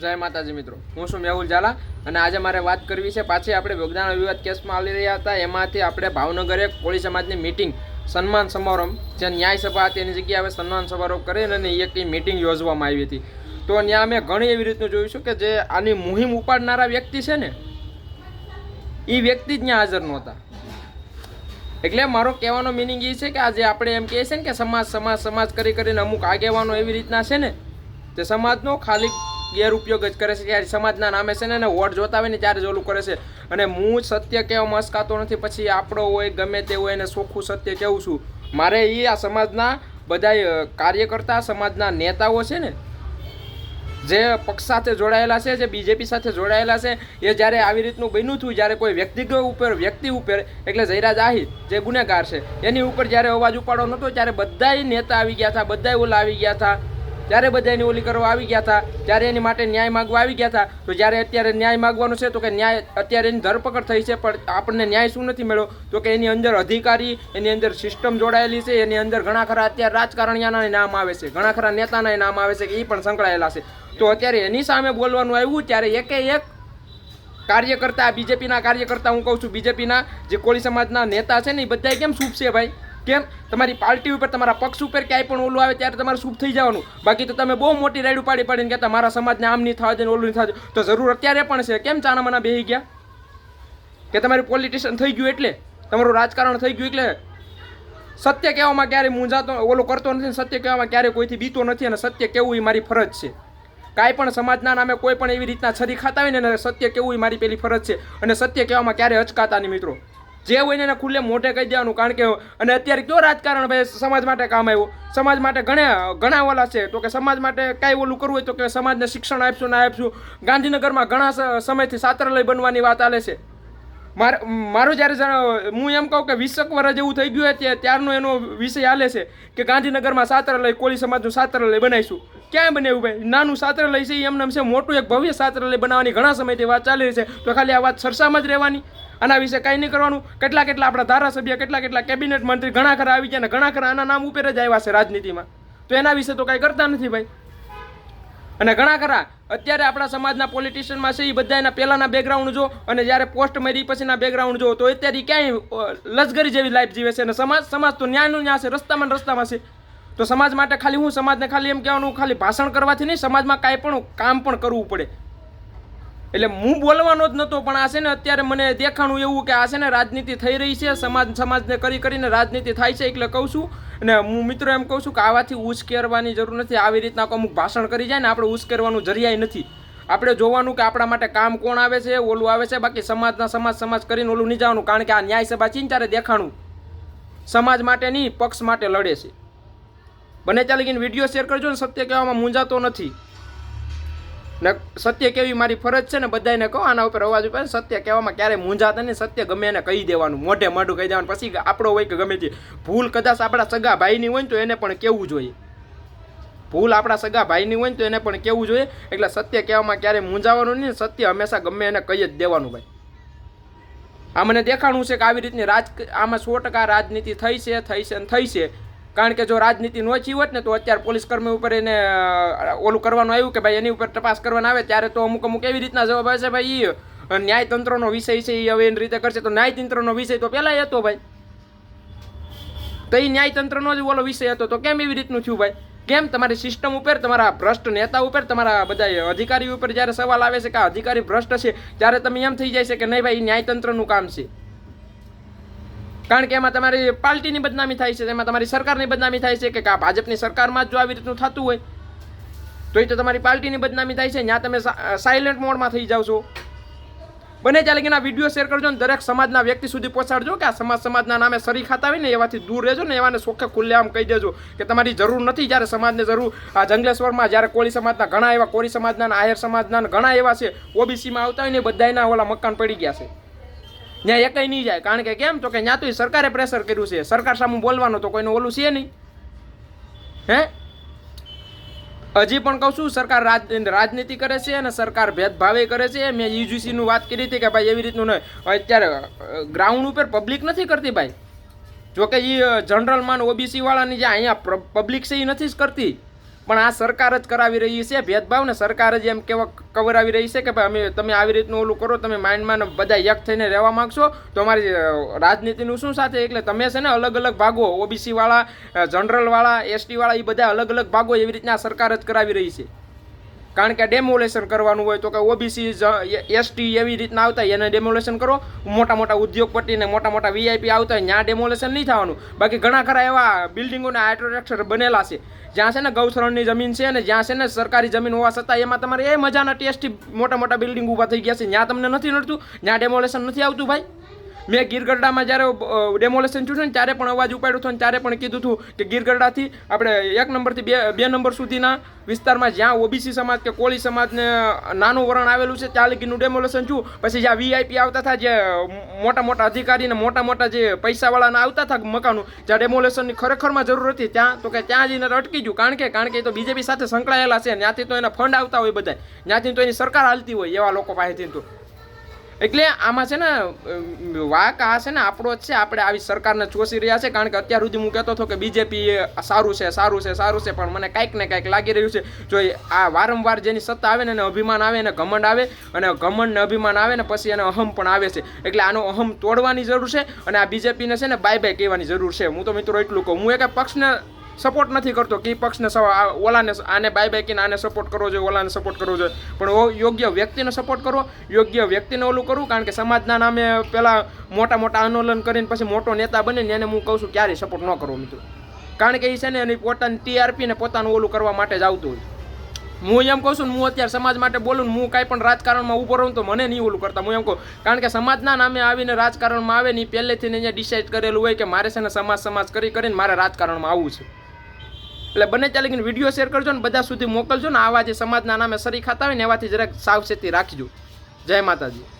જય માતાજી મિત્રો. હું છું મેહુલ ઝાલા અને આજે મારે વાત કરવી છે પાછી આપણે યોગદાન વિવાદ કેસમાં આવી રહ્યા હતા. એમાંથી આપણે ભાવનગર કોળી સમાજની મિટિંગ સન્માન સમારંભ જે ન્યાય સભા હતી, એની જગ્યાએ હવે સન્માન સમારોહ કરીને અને એક મિટિંગ યોજવામાં આવી હતી. તો ત્યાં અમે ઘણી એવી રીતનું જોયું છું કે જે આની મુહિમ ઉપાડનારા વ્યક્તિ છે ને એ વ્યક્તિ જ ત્યાં હાજર નહોતા. એટલે મારો કહેવાનો મિનિંગ એ છે કે આજે આપણે એમ કહીએ છીએ ને કે સમાજ સમાજ સમાજ કરી કરીને અમુક આગેવાનો એવી રીતના છે ને તે સમાજનો ખાલી ગેરઉપયોગ જ કરે છે. ત્યારે સમાજના નામે છે ને એને વોટ જોતા હોય ને ત્યારે જ ઓલું કરે છે. અને હું સત્ય કહેવામાં મસ્કાતો નથી. પછી આપણો હોય, ગમે તે હોય એને ચોખ્ખું સત્ય કહેવું છું? મારે એ આ સમાજના બધા કાર્યકર્તા, સમાજના નેતાઓ છે ને, જે પક્ષ સાથે જોડાયેલા છે, જે બીજેપી સાથે જોડાયેલા છે, એ જ્યારે આવી રીતનું બન્યું થયું, જ્યારે કોઈ વ્યક્તિગત ઉપર, વ્યક્તિ ઉપર, એટલે જયરાજ આહિર, જે ગુનેગાર છે, એની ઉપર જ્યારે અવાજ ઉપાડો નહોતો ત્યારે બધાય નેતા આવી ગયા હતા, બધાય ઓલા આવી ગયા હતા. ત્યારે બધા એની ઓલી કરવા આવી ગયા હતા, ત્યારે એની માટે ન્યાય માગવા આવી ગયા હતા, તો જ્યારે અત્યારે ન્યાય માગવાનું છે, તો કે ન્યાય અત્યારે એની ધરપકડ થઈ છે, પણ આપણને ન્યાય શું નથી મળ્યો? તો કે એની અંદર અધિકારી, એની અંદર સિસ્ટમ જોડાયેલી છે, એની અંદર ઘણા ખરા અત્યારે રાજકારણીયાના નામ આવે છે, ઘણા ખરા નેતાના નામ આવે છે, કે એ પણ સંકળાયેલા છે. તો અત્યારે એની સામે બોલવાનું આવ્યું, ત્યારે એકે એક કાર્યકર્તા, બીજેપીના કાર્યકર્તા, હું કહું છું, બીજેપીના જે કોળી સમાજના નેતા છે ને, એ બધા કેમ સૂપશે ભાઈ? કેમ? તમારી પાર્ટી ઉપર તમારા પક્ષ ઉપર ક્યાંય પણ ઓલું આવે ત્યારે તમારે શુભ થઈ જવાનું. બાકી તો તમે બહુ મોટી રાઈડ પાડી પાડીને કહેતા, મારા સમાજને આમ નહીં થવા દે ઓલું નહીં થવા તો જરૂર અત્યારે પણ છે. કેમ ચાના મના બેહી ગયા? કે તમારું પોલિટિશિયન થઈ ગયું એટલે? તમારું રાજકારણ થઈ ગયું એટલે? સત્ય કહેવામાં ક્યારે મૂંઝાતો, ઓલો કરતો નથી સત્ય કહેવામાં ક્યારે કોઈથી બીતો નથી અને સત્ય કહેવું એ મારી ફરજ છે. કાંઈ પણ સમાજના નામે કોઈ પણ એવી રીતના છરી ખાતા હોય ને સત્ય કહેવું એ મારી પેલી ફરજ છે. અને સત્ય કહેવામાં ક્યારે અચકાતા નહીં મિત્રો. જે હોય એને ખુલ્લે મોઢે કહી દેવાનું, કારણ કે અને અત્યારે કયો રાજકારણ ભાઈ સમાજ માટે કામ આવ્યું? સમાજ માટે ઘણા ઘણા ઓલા છે. તો કે સમાજ માટે કાંઈ ઓલું કરવું હોય તો કે સમાજને શિક્ષણ આપશું ના આપશું. ગાંધીનગરમાં ઘણા સમયથી સાત્રાલય બનવાની વાત ચાલે છે. માર જ્યારે હું એમ કહું કે વીસક વર્ષ જેવું થઈ ગયું ત્યાં ત્યારનો એનો વિષય હાલે છે કે ગાંધીનગરમાં સાત્રાલય, કોળી સમાજનું સાત્રાલય બનાવીશું. ક્યાં બનાવ્યું ભાઈ? નાનું સાત્રાલય છે એમને છે, મોટું એક ભવ્ય સાત્રાલય બનાવવાની ઘણા સમયથી વાત ચાલી રહી છે. તો ખાલી આ વાત સરસામાં જ રહેવાની. આના વિશે કાંઈ નહીં કરવાનું. કેટલા કેટલા આપણા ધારાસભ્ય, કેટલા કેટલા કેબિનેટ મંત્રી ઘણા ખરા આવી ગયા ઘણા ખરા આના નામ ઉપર જ આવ્યા છે રાજનીતિમાં. તો એના વિશે તો કાંઈ કરતા નથી ભાઈ. અને ઘણા ખરા, અત્યારે આપણા સમાજના પોલિટિશિયનમાં છે એ બધા એના પહેલાંના બેકગ્રાઉન્ડ જો, અને જ્યારે પોસ્ટ મરી પછીના બેકગ્રાઉન્ડ જો, તો અત્યારે ક્યાંય લશ્કરી જેવી લાઈફ જીવે છે. અને સમાજ સમાજ તો ન્યાયનું ન્યાય છે, રસ્તામાં રસ્તામાં છે. તો સમાજ માટે ખાલી હું, સમાજને ખાલી એમ કહેવાનું, ખાલી ભાષણ કરવાથી નહીં, સમાજમાં કાંઈ પણ કામ પણ કરવું પડે. એટલે હું બોલવાનો જ નહોતો પણ આ છે ને અત્યારે મને દેખાણું એવું કે આ છે ને રાજનીતિ થઈ રહી છે, સમાજ, સમાજને કરી કરીને રાજનીતિ થાય છે એટલે કહું છું. અને હું મિત્રો એમ કહું છું કે આવાથી ઉશ્કેરવાની જરૂર નથી, આવી રીતના અમુક ભાષણ કરી જાય ને આપણે ઉશ્કેરવાનું જરિયાય નથી. આપણે જોવાનું કે આપણા માટે કામ કોણ આવે છે, ઓલું આવે છે, બાકી સમાજના સમાજ સમાજ કરીને ઓલું નહીં જવાનું કારણ કે આ ન્યાય સભા ત્યારે દેખાણું. સમાજ માટે નહીં, પક્ષ માટે લડે છે. બને ત્યાં લગીને વીડિયો શેર કરજો ને સત્ય કહેવામાં મૂંઝાતો નથી. ને સત્ય કેવી મારી ફરજ છે ને બધાને કહો, આના ઉપર અવાજ ઉપર સત્ય કહેવામાં ક્યારે મૂંઝાતા નહીં, સત્ય ગમે એને કહી દેવાનું, મોઢે મોઢું કહી દેવાનું. પછી આપણો હોય કે ગમે તે. ભૂલ કદાચ આપણા સગા ભાઈની હોય ને તો એને પણ કહેવું જોઈએ? ભૂલ આપણા સગા ભાઈની હોય ને તો એને પણ કહેવું જોઈએ? એટલે સત્ય કહેવામાં ક્યારે મૂંઝાવાનું નહીં, સત્ય હંમેશા ગમે એને કહી જ દેવાનું ભાઈ. આ મને દેખાણું છે કે આવી રીતની રાજ, આમાં સો ટકા રાજનીતિ થઈ છે થઈ છે ને થઈ છે. કારણ કે જો રાજનીતિ નોચી હોત ને, તો અત્યારે પોલીસ કર્મી ઉપર એને ઓલું કરવાનું આવ્યું કે ભાઈ એની ઉપર તપાસ કરવાના આવે, ત્યારે તો અમુક અમુક એવી રીતના જવાબ આવે ભાઈ એ ન્યાયતંત્રનો વિષય છે એ હવે એની રીતે કરશે. તો ન્યાયતંત્રનો વિષય તો પહેલાંય હતો ભાઈ. તો એ ન્યાયતંત્રનો જ ઓલો વિષય હતો. તો કેમ એવી રીતનું થયું ભાઈ? કેમ તમારી સિસ્ટમ ઉપર, તમારા ભ્રષ્ટ નેતા ઉપર, તમારા બધા અધિકારી ઉપર જ્યારે સવાલ આવે છે કે અધિકારી ભ્રષ્ટ છે, ત્યારે તમે એમ થઈ જાય છે કે નહીં ભાઈ, ન્યાયતંત્રનું કામ છે. કારણ કે એમાં તમારી પાર્ટીની બદનામી થાય છે એમાં તમારી સરકારની બદનામી થાય છે કે ભાજપની સરકારમાં જો આવી રીતનું થતું હોય, તો એ તો તમારી પાર્ટીની બદનામી થાય છે ત્યાં તમે સાયલેન્ટ મોડમાં થઈ જાઓ છો. બને ત્યાં આ વીડિયો શેર કરજો ને દરેક સમાજના વ્યક્તિ સુધી પહોંચાડજો કે આ સમાજ, સમાજના નામે સરી ખાતા હોય ને એવાથી દૂર રહેજો ને એવાને સોખે ખુલ્લે આમ કહી દેજો કે તમારી જરૂર નથી જ્યારે સમાજને જરૂર, આ જંગલેશ્વરમાં જ્યારે કોળી સમાજના ઘણા એવા કોળી સમાજના ને સમાજના ઘણા એવા છે, ઓબીસીમાં આવતા હોય ને બધાના ઓલા મકાન પડી ગયા છે. ત્યાં એકઈ નહીં જાય. કારણ કે કેમ? તો કે ત્યાં ઈ સરકારે પ્રેશર કર્યું છે. સરકાર સામે બોલવાનો તો કોઈનું ઓલું છે નહીં. હે? હજી પણ કહું છું, સરકાર રાજ, રાજનીતિ કરે છે અને સરકાર ભેદભાવે કરે છે. મેં યુજીસીનું વાત કરી હતી કે ભાઈ એવી રીતનું નહીં અત્યારે ગ્રાઉન્ડ ઉપર પબ્લિક નથી કરતી ભાઈ. જોકે એ જનરલમાં ઓબીસી વાળાની જે અહીંયા પબ્લિક છે એ નથી જ કરતી. પણ આ સરકાર જ કરાવી રહી છે. ભેદભાવ ને સરકાર જ એમ કેવા કવરાવી રહી છે કે ભાઈ અમે તમે આવી રીતનું ઓલું કરો, તમે માઇન્ડમાં બધા એક થઈને રહેવા માંગશો. તો અમારી રાજનીતિનું શું સાથે? એટલે તમે છે ને અલગ અલગ ભાગો, ઓબીસી વાળા જનરલ વાળા, એસટી વાળા એ બધા અલગ અલગ ભાગો એવી રીતના સરકાર જ કરાવી રહી છે. કારણ કે ડેમોલેશન કરવાનું હોય તો કે ઓબીસી એસટી એવી રીતના આવતા હોય, એને ડેમોલેશન કરો. મોટા મોટા ઉદ્યોગપતિને મોટા મોટા વીઆઈપી આવતા હોય, ત્યાં ડેમોલેશન નહીં થવાનું. બાકી ઘણા ખરા એવા બિલ્ડિંગોના આર્ટોરેક્ચર બનેલા છે. જ્યાં છે ને ગૌથરણની જમીન છે ને જ્યાં છે ને સરકારી જમીન હોવા છતાં એમાં તમારે એ મજાના ટેસ્ટી મોટા મોટા બિલ્ડિંગ ઊભા થઈ ગયા છે. ત્યાં તમને નથી નડતું, ત્યાં ડેમોલેશન નથી આવતું ભાઈ. મેં ગીરગઢડામાં જ્યારે ડેમોલેશન થયું છે ને, ત્યારે પણ અવાજ ઉપાડ્યો હતો ને ત્યારે પણ કીધું હતું કે ગીરગઢડાથી આપણે એક નંબરથી બે બે નંબર સુધીના વિસ્તારમાં જ્યાં ઓબીસી સમાજ કે કોળી સમાજને નાનું વરણ આવેલું છે, ત્યાં લગીનું ડેમોલેશન થયું. પછી જ્યાં વીઆઈપી આવતા હતા, જે મોટા મોટા અધિકારીને મોટા મોટા જે પૈસાવાળાના આવતા હતા મકાનો, જ્યાં ડેમોલેશનની ખરેખરમાં જરૂર હતી, ત્યાં તો કે ત્યાં જઈને અટકી ગયું. કારણ કે કારણ કે એ તો બીજેપી સાથે સંકળાયેલા છે, ત્યાંથી તો એના ફંડ આવતા હોય બધા ત્યાંથી તો એની સરકાર હાલતી હોય એવા લોકો પાસેથી તો. એટલે આમાં છે ને વાક આ છે ને, આપણો જ છે, આપણે આવી સરકારને ચોસી રહ્યા છે, કારણ કે અત્યાર સુધી હું કહેતો હતો કે બીજેપી સારું છે સારું છે સારું છે, પણ મને કાંઈક ને કાંઈક લાગી રહ્યું છે. જો આ વારંવાર જેની સત્તા આવે ને, એને અભિમાન આવે ને ઘમંડ આવે, અને ઘમંડ ને અભિમાન આવે ને, પછી એને અહમ પણ આવે છે. એટલે આનો અહમ તોડવાની જરૂર છે, અને આ બીજેપીને છે ને બાય બાય કહેવાની જરૂર છે. હું તો મિત્રો એટલું કહું. હું એક પક્ષને સપોર્ટ નથી કરતો. કે પક્ષને ઓલાને આને બાય બાય કીને આને સપોર્ટ કરવો જોઈએ, ઓલાને સપોર્ટ કરવો જોઈએ. પણ યોગ્ય વ્યક્તિને સપોર્ટ કરો, યોગ્ય વ્યક્તિને ઓલું કરવું કારણ કે સમાજના નામે પેલા મોટા મોટા આંદોલન કરીને પછી મોટો નેતા બને ને એને હું કહું છું, ક્યારેય સપોર્ટ ન કરવો મિત્રો. કારણ કે એ છે ને એની પોતાની ટીઆરપી ને પોતાનું ઓલું કરવા માટે જ આવતું હોય. હું એમ કહું છું હું અત્યારે સમાજ માટે બોલું હું કાંઈ પણ રાજકારણમાં ઊભો રહું તો મને નહીં ઓલું કરતા. હું એમ કહું, કારણ કે સમાજના નામે આવીને રાજકારણમાં આવે ને એ પહેલેથી અહીંયા ડિસાઇડ કરેલું હોય કે મારે છે ને સમાજ સમાજ કરી કરીને મારે રાજકારણમાં આવવું છે. એટલે બને ત્યાં કે વીડિયો શેર કરજો ને બધા સુધી મોકલજો ને આવા જે સમાજના નામે સરી ખાતા હોય ને એવાથી જરાક સાવચેતી રાખજો. જય માતાજી.